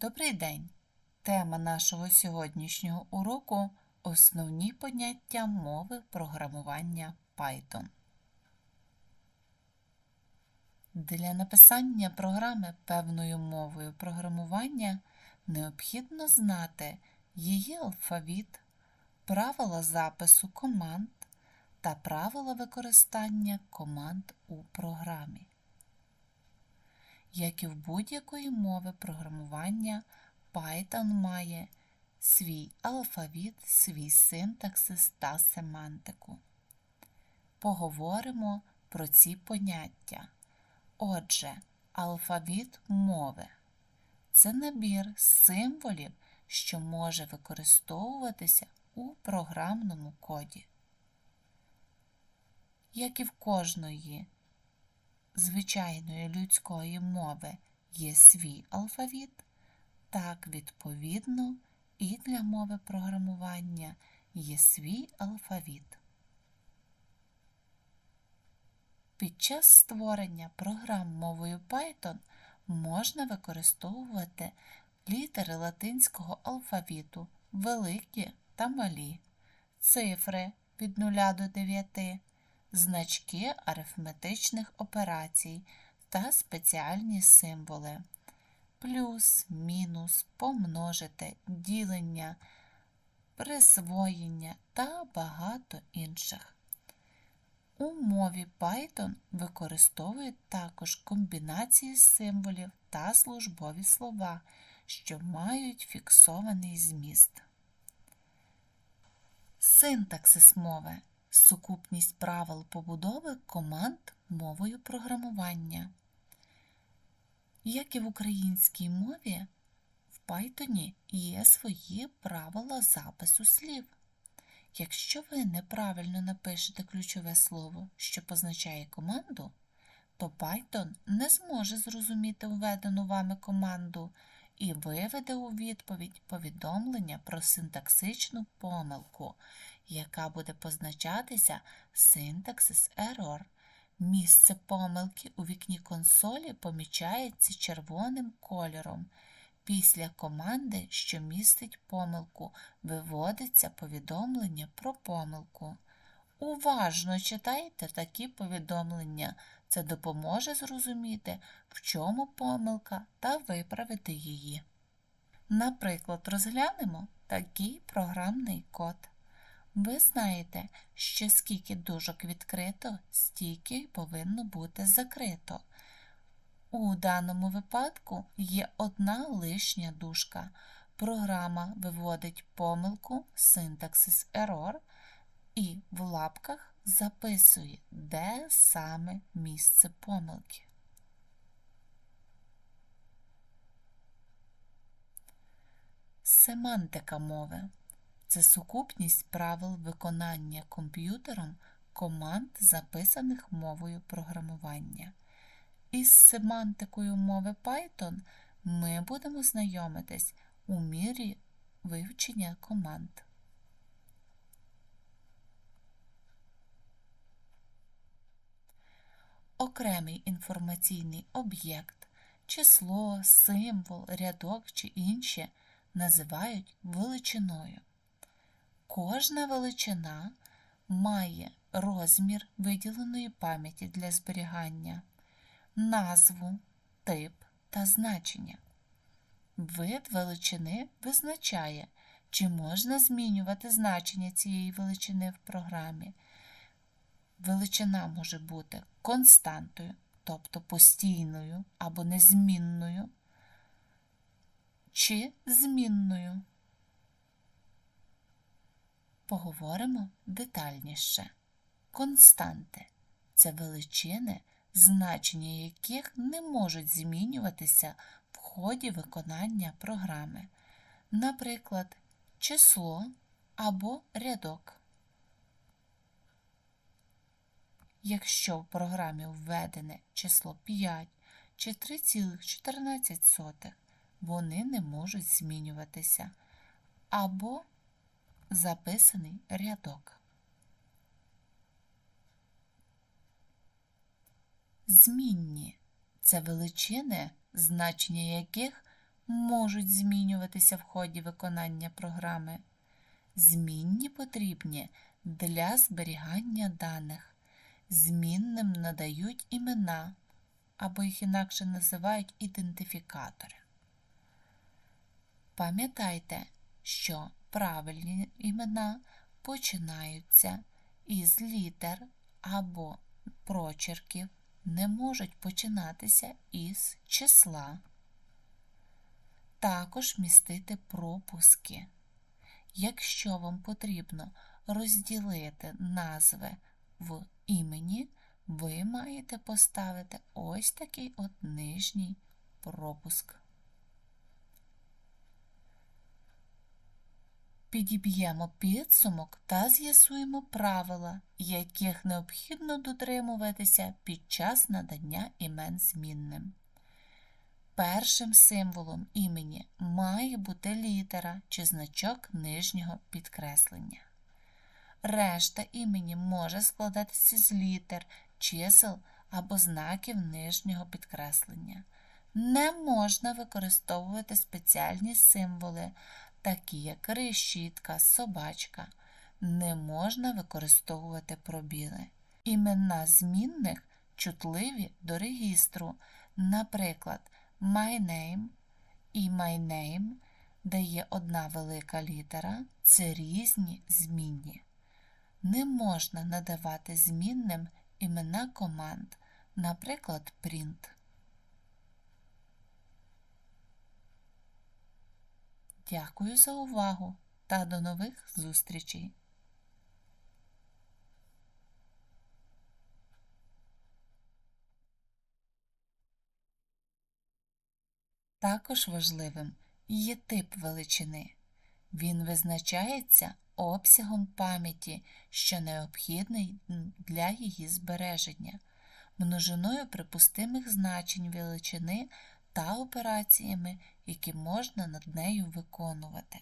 Добрий день! Тема нашого сьогоднішнього уроку Основні поняття мови програмування Python. Для написання програми певною мовою програмування необхідно знати її алфавіт, правила запису команд та правила використання команд у програмі. Як і в будь-якої мови програмування, Python має свій алфавіт, свій синтаксис та семантику. Поговоримо про ці поняття. Отже, алфавіт мови це набір символів, що може використовуватися у програмному коді. Як і в кожної звичайної людської мови є свій алфавіт, так, відповідно, і для мови програмування є свій алфавіт. Під час створення програм мовою Python можна використовувати літери латинського алфавіту великі та малі, цифри від 0 до 9, значки арифметичних операцій та спеціальні символи плюс, мінус, помножити, ділення, присвоєння та багато інших. У мові Python використовують також комбінації символів та службові слова, що мають фіксований зміст. Синтаксис мови сукупність правил побудови команд мовою програмування. Як і в українській мові, в Python є свої правила запису слів. Якщо ви неправильно напишете ключове слово, що позначає команду, то Python не зможе зрозуміти введену вами команду і виведе у відповідь повідомлення про синтаксичну помилку, яка буде позначатися Syntaxis Error. Місце помилки у вікні консолі помічається червоним кольором. Після команди, що містить помилку, виводиться повідомлення про помилку. Уважно читайте такі повідомлення. Це допоможе зрозуміти, в чому помилка та виправити її. Наприклад, розглянемо такий програмний код. Ви знаєте, що скільки дужок відкрито, стільки й повинно бути закрито. У даному випадку є одна лишня дужка. Програма виводить помилку Syntaxis Error і в лапках записує, де саме місце помилки. Семантика мови це сукупність правил виконання комп'ютером команд, записаних мовою програмування. Із семантикою мови Python ми будемо знайомитись у мірі вивчення команд. Окремий інформаційний об'єкт, число, символ, рядок чи інше називають величиною. Кожна величина має розмір виділеної пам'яті для зберігання, назву, тип та значення. Вид величини визначає, чи можна змінювати значення цієї величини в програмі. Величина може бути константою, тобто постійною або незмінною, чи змінною. Поговоримо детальніше. Константи це величини, значення яких не можуть змінюватися в ході виконання програми, наприклад, число або рядок. Якщо в програмі введене число 5 чи 3,14, вони не можуть змінюватися. Або записаний рядок. Змінні це величини, значення яких можуть змінюватися в ході виконання програми. Змінні потрібні для зберігання даних. Змінним надають імена або їх інакше називають ідентифікатори. Пам'ятайте, що правильні імена починаються із літер або прочерків, не можуть починатися із числа. Також містити пропуски. Якщо вам потрібно розділити назви в імені, ви маєте поставити ось такий от нижній пропуск. Підіб'ємо підсумок та з'ясуємо правила, яких необхідно дотримуватися під час надання імен змінним. Першим символом імені має бути літера чи значок нижнього підкреслення. Решта імені може складатися з літер, чисел або знаків нижнього підкреслення. Не можна використовувати спеціальні символи, такі як решітка, собачка. Не можна використовувати пробіли. Імена змінних чутливі до регістру, наприклад, my name і my name, де є одна велика літера, це різні змінні. Не можна надавати змінним імена команд, наприклад, print. Дякую за увагу та до нових зустрічей! Також важливим є тип величини. Він визначається обсягом пам'яті, що необхідний для її збереження, множиною припустимих значень величини та операціями, які можна над нею виконувати.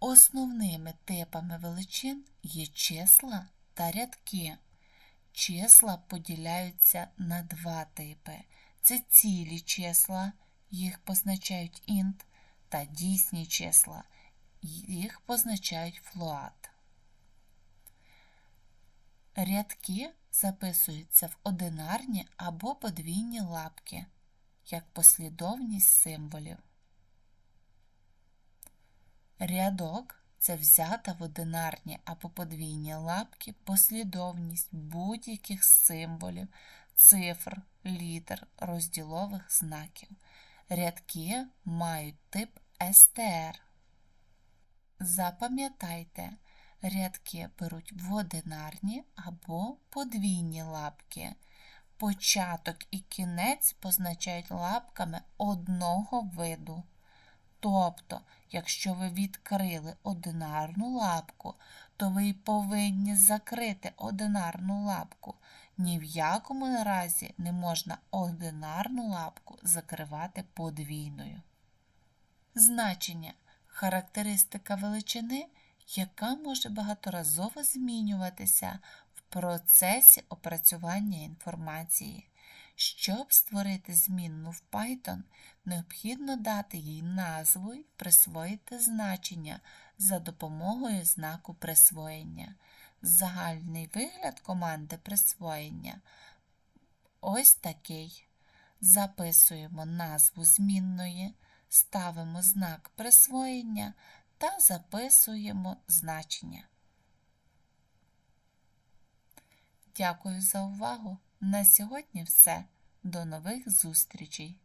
Основними типами величин є числа та рядки. Числа поділяються на два типи. Це цілі числа, їх позначають int, та дійсні числа, їх позначають float. Рядки записуються в одинарні або подвійні лапки, як послідовність символів. Рядок це взята в одинарні або подвійні лапки послідовність будь-яких символів, цифр, літер, розділових знаків. Рядки мають тип STR. Запам'ятайте, рядки беруть в одинарні або подвійні лапки. Початок і кінець позначають лапками одного виду. Тобто, якщо ви відкрили одинарну лапку, то ви й повинні закрити одинарну лапку. Ні в якому разі не можна одинарну лапку закривати подвійною. Значення характеристика величини, яка може багаторазово змінюватися в процесі опрацювання інформації. Щоб створити змінну в Python, необхідно дати їй назву і присвоїти значення за допомогою знаку присвоєння. Загальний вигляд команди присвоєння ось такий. Записуємо назву змінної, ставимо знак присвоєння та записуємо значення. Дякую за увагу! На сьогодні все. До нових зустрічей!